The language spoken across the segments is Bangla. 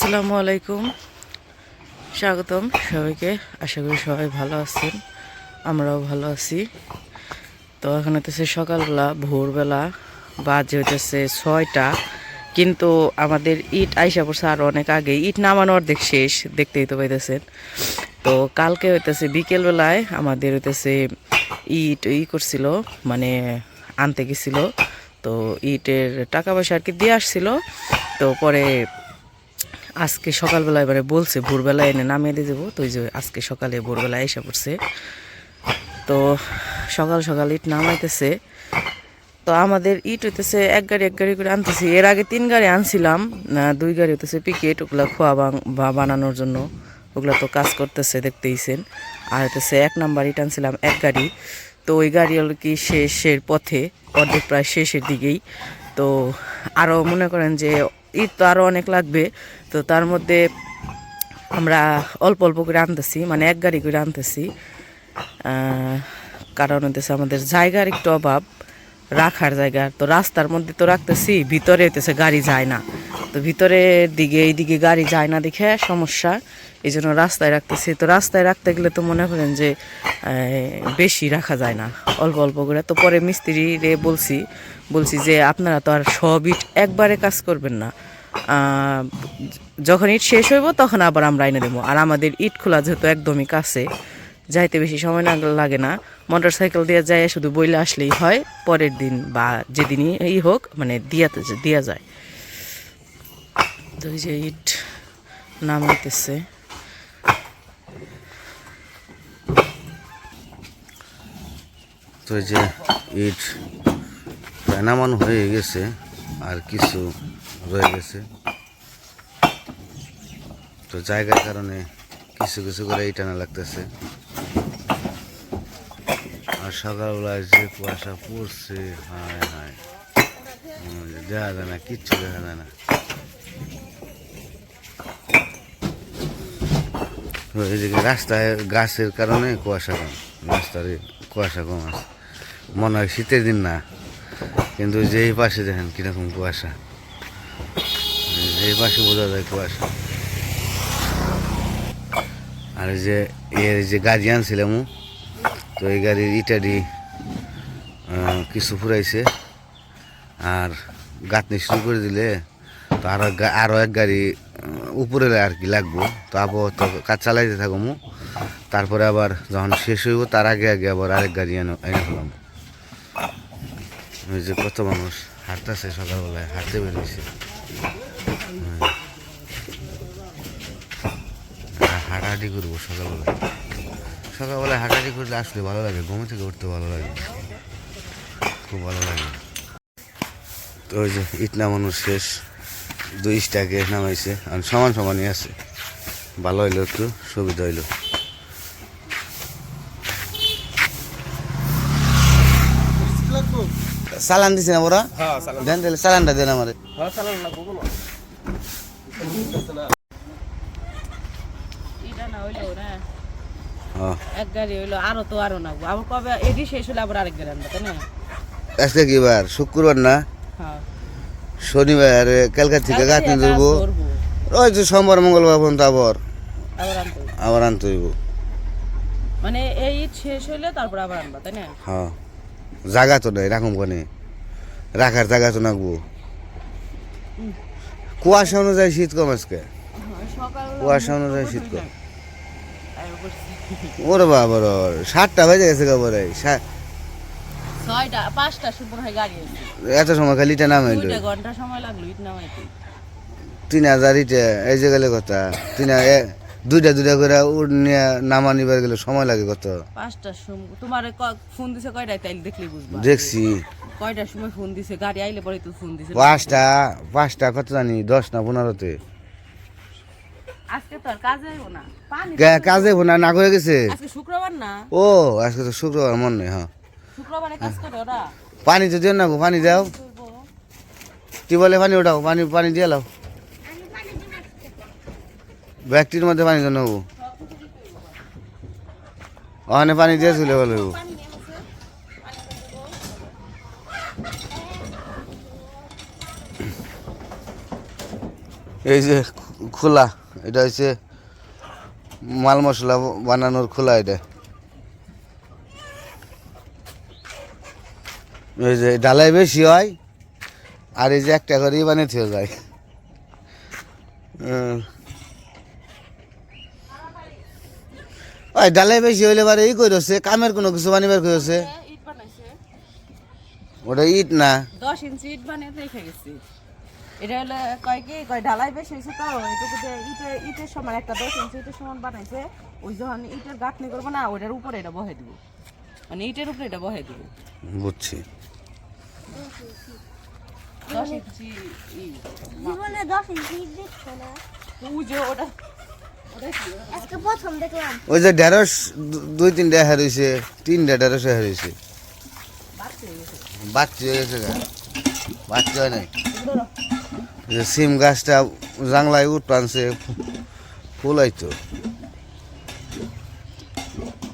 আসসালামু আলাইকুম। স্বাগতম সবাইকে। আশা করি সবাই ভালো আছেন। আমরাও ভালো আছি। তো এখন হইতেছে সকালবেলা, ভোরবেলা, বাজে হইতেছে ছয়টা। কিন্তু আমাদের ইট আইসা পড়ছে আরও অনেক আগে। ইট নামানো অর্ধেক শেষ, দেখতেই তো পাইতেছেন। তো কালকে হইতেছে বিকেলবেলায় আমাদের হইতেছে ইট ই করছিল মানে আনতে গেছিল। তো ইটের টাকা পয়সা আর কি দিয়ে আসছিল। তো পরে আজকে সকালবেলা এবারে বলছে, ভোরবেলা এনে নামিয়ে দিয়ে যাব তো যে আজকে সকালে ভোরবেলা এসে পড়ছে। তো সকাল সকাল ইট নামাইতেছে। তো আমাদের ইট হইতেছে, এক গাড়ি এক গাড়ি করে আনতেছি। এর আগে তিন গাড়ি আনছিলাম দুই গাড়ি হইতেছে পিকেট, ওগুলা খোয়া বা বানানোর জন্য। ওগুলা তো কাজ করতেছে, দেখতেইছেন। আর হইতেছে এক নাম্বার ইট আনছিলাম, এক গাড়ি। তো ওই গাড়ি হলো কি শেষের পথে, অর্ধেক প্রায় শেষের দিকেই। তো আরও মনে করেন যে ঈদ তো আরও অনেক লাগবে। তো তার মধ্যে আমরা অল্প অল্প করে আনতেছি মানে এক গাড়ি করে আনতেছি। কারণ হতেছে আমাদের জায়গার একটু অভাব, রাখার জায়গা। তো রাস্তার মধ্যে তো রাখতেছি, ভিতরে হইতেছে গাড়ি যায় না। তো ভিতরের দিকে, এইদিকে গাড়ি যায় না দেখে, সমস্যা। এই জন্য রাস্তায় রাখতেছি। তো রাস্তায় রাখতে গেলে তো মনে করেন যে বেশি রাখা যায় না। অল্প অল্প করে। তো পরে মিস্ত্রি রে বলছি বলছি যে, আপনারা তো আর সব ইট একবারে কাজ করবেন না। যখন ইট শেষ হইব, তখন আবার আমরা এনে দেবো। আর আমাদের ইট খোলা যেহেতু একদমই কাছে, যাইতে বেশি সময় না লাগে না। মোটর সাইকেল দিয়ে যায় শুধু বইলে আসলেই হয়। পরের দিন বা যেদিনই হোক মানে দিয়াতে দিয়া যায়। ওই যে ইট নামাইতেছে তো এই যে ইট নামানো হয়ে গেছে, আর কিছু রয়ে গেছে। তো জায়গার কারণে কিছু কিছু করে ইট আনা লাগতেছে। আর সকালবেলায় যে কুয়াশা পড়ছে, হায় হায়। দেখা যায় না, কিচ্ছু দেখা যায় না। এদিকে রাস্তায় গাছের কারণে কুয়াশা কম, রাস্তার কুয়াশা কম আছে। মনে হয় শীতের দিন না, কিন্তু যেই পাশে দেখেন কীরকম কুয়াশা। যেই পাশে বোঝা যায় কুয়াশা। আর যে এর যে গাড়ি আনছিলাম তো এই গাড়ির ইটাডি কিছু ফুরাইছে। আর গাঁথনি শুরু করে দিলে, তো আরও গা- আরও এক গাড়ি উপরে আর কি লাগবো। তো আবহাওয়া তো কাজ চালাইতে থাকব তারপরে আবার যখন শেষ হইব, তার আগে আগে আবার আরেক গাড়ি এনে এনে ফেলাম। ওই যে কত মানুষ হাঁটতেছে সকালবেলায়, হাঁটতে বেরিয়েছে হাঁটাহাঁটি করব সকালবেলায়। সকালবেলায় হাঁটাহাঁটি করলে আসলে ভালো লাগে, ঘুম থেকে উঠতে ভালো লাগে। খুব ভালো লাগে। তো ওই যে ইটনা মানুষ শেষ। দুই স্টাকে নামাইছে। আর সমান সমানই আছে। ভালো হইল একটু সুবিধা হইল। চালান দিছে না ওরা দেন তাহলে চালানটা দেন আমারে। এটা না হইল না। হ্যাঁ এক গাড়ি হইল আরও তো আরও না আবার কবে এটি শেষ হলে আবার আরেক গাড়ি আনব তাই না? আজকে কি বার? শুক্রবার না? হ্যাঁ। শনিবার কালকা থেকে গাঁথনি ধরবো। তো সোমবার মঙ্গলবার পর্যন্ত আবার। আবার আনতে। হইব। মানে এই ঈদ শেষ হইলে তারপর আবার আনবা তাই না? হ্যাঁ। জায়গা তো নেই রাখুন কোনে। রাখার জায়গা তো নাকবো। কুয়াশা অনুযায়ী শীত কম আজকে। কুয়াশা অনুযায়ী শীত কম। ওরে বাবা সাতটা বেজে গেছে খবরে ছয়টা হয় গাড়ি এত সময় খালি ইটা নামাইল। দুইটা ঘণ্টা সময় লাগল ঈদ নামাইতে। তিন হাজার ইটে এই যে গেলে কথা তিন দুইটা দুইটা করে নামা নিবার গেলে সময় লাগে কত? পাঁচটার সময় তোমার ফোন দিছে কয়টায় তাইলে দেখলে বুঝবা। দেখছি। কয়টার সময় ফোন দিছে? গাড়ি আইলে পরে তো ফোন দিছে। পাঁচটা পাঁচটা কত জানি? দশ না পনেরোতে। আজকে তো কাজে না। কাজে করে গেছে? আজকে শুক্রবার না? ও আজকে তো শুক্রবার মন হ্যাঁ। ওরা। পানি তো দিও না পানি দাও। টিউবওয়েলে পানি ওঠাও পানি পানি দিয়ে লাও। ব্যাগটির মধ্যে পানি তো নেব ওখানে পানি দিয়ে চলে হইবো। এই যে খোলা এটা হচ্ছে মাল মশলা বানানোর খোলা এটা। ওই যে ডালাই বেশি হয় আর এই যে একটা করেই বানাতে যায়। ওই ডালাই বেশি হইলে বারে ই করেছে কামের কোনো কিছু বানিবার করেছে ইট বানাইছে? ওটা ইট না। দশ ইঞ্চি ইট বানিয়ে রেখে গেছি। এটা হলো কয় কি? কয় ঢালাই বেশি হয়েছে তো এটুকু যে ইটের ইটের সমান একটা দশ ইঞ্চি ইটের সমান বানাইছে ওই যখন ইটের গাঁথনি করব না ওইটার উপরে এটা বহে দিব। মানে ইটের উপরে এটা বহে দিব। বুঝছি। দশ ইঞ্চি জীবনে দশ ইঞ্চি দেখছ না? ওই যে ওটা ওটা আজকে প্রথম দেখলাম। ওই যে ঢেঁড়স দুই তিনটা হের হয়েছে তিনটা ঢেঁড়স বাচ্চা হয়ে গেছে। বাচ্চা নাই। যে সিম গাছটা জাংলায় উঠ টানছে ফুল আইতো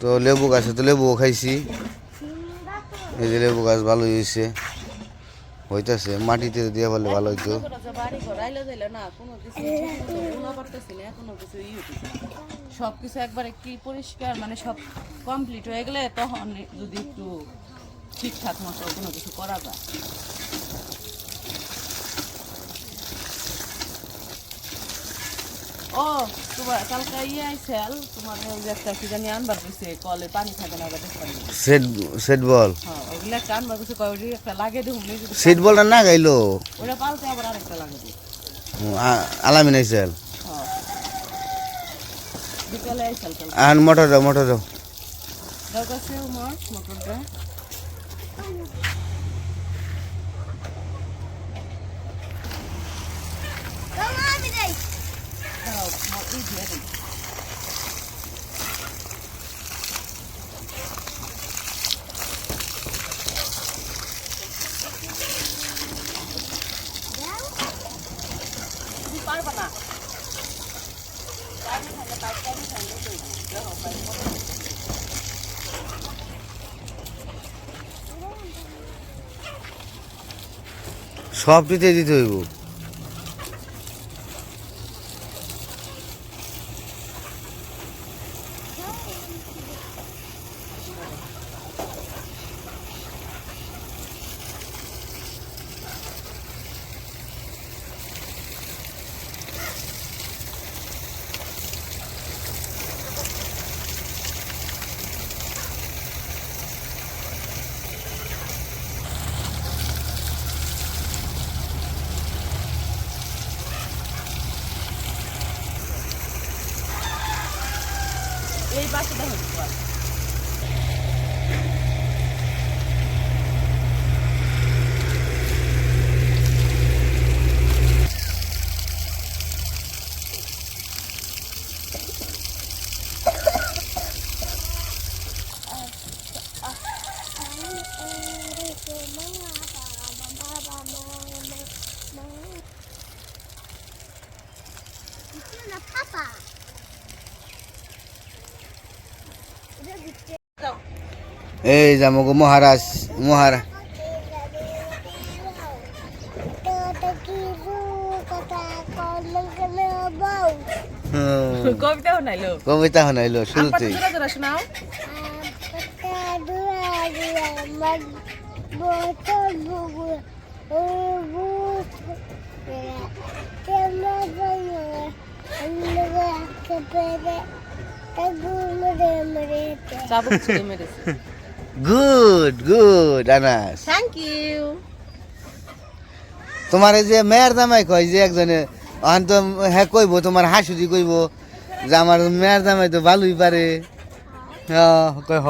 তো। লেবু গাছে তো লেবুও খাইছি। এই যে লেবু গাছ ভালো হয়েছে। হইতাছে, মাটিতে দিয়ে বলে ভালো হইতো। সব কিছু একবারে কি পরিষ্কার মানে সব কমপ্লিট হয়ে গেলে তখন যদি একটু ঠিকঠাক মতো কোনো কিছু করা যায়। ও তোমার কালকে ইয়ে আইসাল তোমার একটা কি জানি আনবার কইছে কলে পানি থাকে না সেট সেট বল। হ্যাঁ ওগুলো আনবার কইছে কয় একটা লাগে যদি সেট বলটা না গাইলো? ওটা পাল্টে আবার আরেকটা লাগে দিই আলামিন আইসাল? বিকালে আইসাল আর মোটর দাও মোটর মোটরটা সব দিতে দিতে হইব এই বাসাটা হচ্ছে পারে। পাপা এটা দিচ্ছে দাও। এই আমাকে মহারাজ মহারাজ হুম, কবিতা শোনাইলো। কবিতা শোনাইলো শোনাও। চাবুক ছুঁড়ে মেরেছে good good Anas thank you তোমার এই যে মেয়ের দামাই কয় যে একজনে অহন তো হ্যাঁ কইব তোমার হাসুদি কইব যে আমার মেয়ের দামাই তো ভালোই পারে। হ্যাঁ, কয় হ।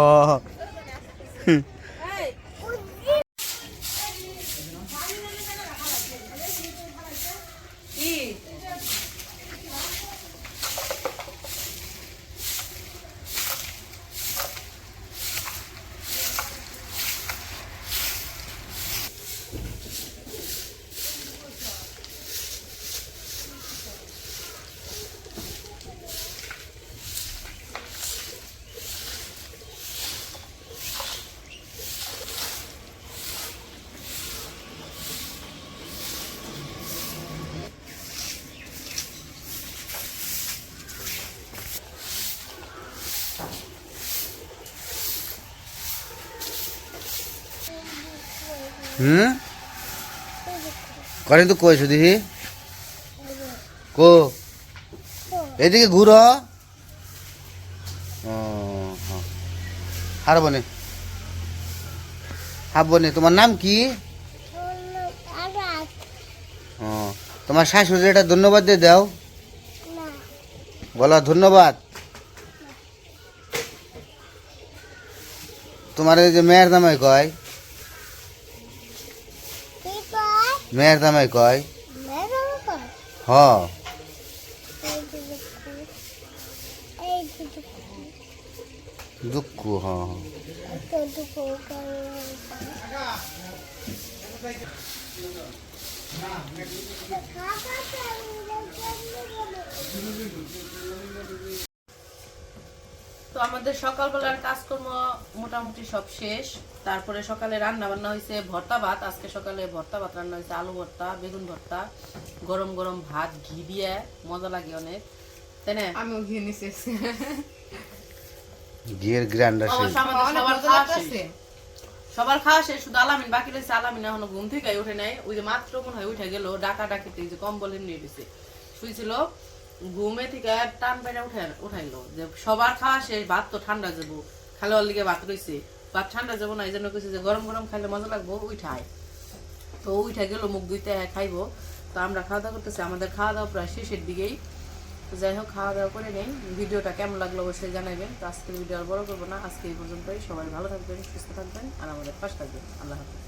হুম? করেন তো কইছো দেখি কো? এদিকে ঘুরো। ও হ্যাঁ। হারবনে হারবনে তোমার নাম কি? তোমার শাশুড়ি এটা ধন্যবাদ দিয়ে দাও। বলো ধন্যবাদ। তোমার যে মেয়ের দামাই কয় কি কয় মেয়ের দামাই কয়? হ। দেখো হ তো আমাদের সকালবেলার কাজকর্ম মোটামুটি সব শেষ। তারপরে সকালে রান্না বান্না হয়েছে ভর্তা ভাত। আজকে সকালে ভর্তা ভাত রান্না হয়েছে আলু ভর্তা বেগুন ভর্তা গরম গরম ভাত ঘি দিয়ে। মজা লাগে অনেক। তাই না? আমিও ঘিয়ে নিছি ঘিয়ের গ্রান্ডার সবার খাওয়া শেষ। সবার খাওয়া শেষ শুধু আলামিন। বাকি রয়েছে আলামিন এখনও ঘুম থেকে উঠে নাই। ওই যে মাত্র মনে হয় উঠে গেল ডাকা ডাকিতে যে কম্বল নিয়ে দিছে শুয়েছিল ঘুমে থেকে টান পেটে উঠে উঠাইলো। যে সবার খাওয়া শেষ, ভাত তো ঠান্ডা যাব। খালি ওর লিগে ভাত রয়েছে ভাত ঠান্ডা যাব না এই জন্য কইছে যে গরম গরম খাইলে মজা লাগবো উঠায় তো উঠে গেল, মুখ দুইতে খাইবো। তো আমরা খাওয়া দাওয়া করতেছি, আমাদের খাওয়া দাওয়া প্রায় শেষের দিকেই। তো যাই হোক, খাওয়া দাওয়া করে নেই। ভিডিওটা কেমন লাগল অবশ্যই জানাবেন। তো আজকের ভিডিও আর বড় করব না। আজকে এই পর্যন্তই। সবাই ভালো থাকবেন, সুস্থ থাকবেন, আর আমাদের পাশে থাকবেন। আল্লাহ হাফিজ।